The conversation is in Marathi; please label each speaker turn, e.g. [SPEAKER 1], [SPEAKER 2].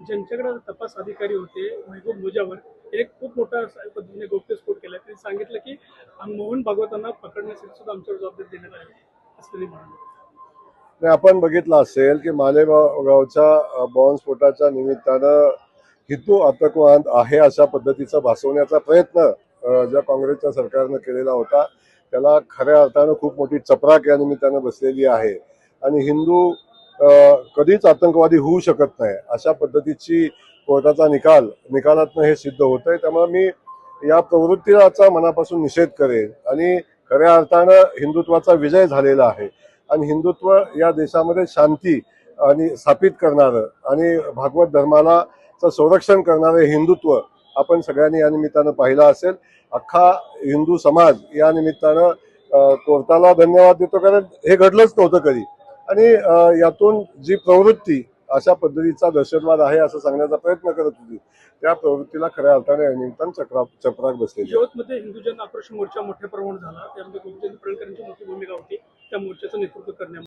[SPEAKER 1] ज्यांच्याकडे तपास अधिकारी होते महबूब मुजावर याने खूप मोठा पद्धतीने गोप्यस्फोट केला. त्यांनी सांगितलं की मोहन भागवतांना पकडण्यासाठी सुद्धा आमच्यावर जबाबदारी देण्यात आली असं त्यांनी म्हणाले.
[SPEAKER 2] आपण बघितलं असेल की मालेगावच्या बॉम्बस्फोटाच्या निमित्तानं हिंदू आतंकवाद आहे अशा पद्धतीचा भासवण्याचा प्रयत्न ज्या काँग्रेसच्या सरकारनं केलेला होता त्याला खऱ्या अर्थानं खूप मोठी चपराक या निमित्तानं बसलेली आहे. आणि हिंदू कधीच आतंकवादी होऊ शकत नाही. अशा पद्धतीची कोर्टाचा निकाल निकालातनं हे सिद्ध होतंय. त्यामुळे मी या प्रवृत्तीचा मनापासून निषेध करेन. आणि खऱ्या अर्थानं हिंदुत्वाचा विजय झालेला आहे. आणि हिंदुत्व या देशामध्ये शांती आणि स्थापित करणारं आणि भागवत धर्माला संरक्षण करणारं हिंदुत्व आपण सगळ्यांनी या निमित्तानं पाहिलं असेल. अख्खा हिंदू समाज या निमित्तानं कोर्टाला धन्यवाद देतो. कारण हे घडलंच नव्हतं कधी. आणि यातून जी प्रवृत्ती अशा पद्धतीचा दहशतवाद आहे असं सांगण्याचा प्रयत्न करत होती त्या प्रवृत्तीला खऱ्या अर्थाने निमित्तान चक्रा चपराक बसलेली
[SPEAKER 1] यवतमध्ये हिंदू जन आक्रोश मोर्चा मोठ्या प्रमाणात झाला त्यामध्ये गोपीचंद पडळकरांची मोठी भूमिका होती त्या मोर्चाचं नेतृत्व करण्यामध्ये.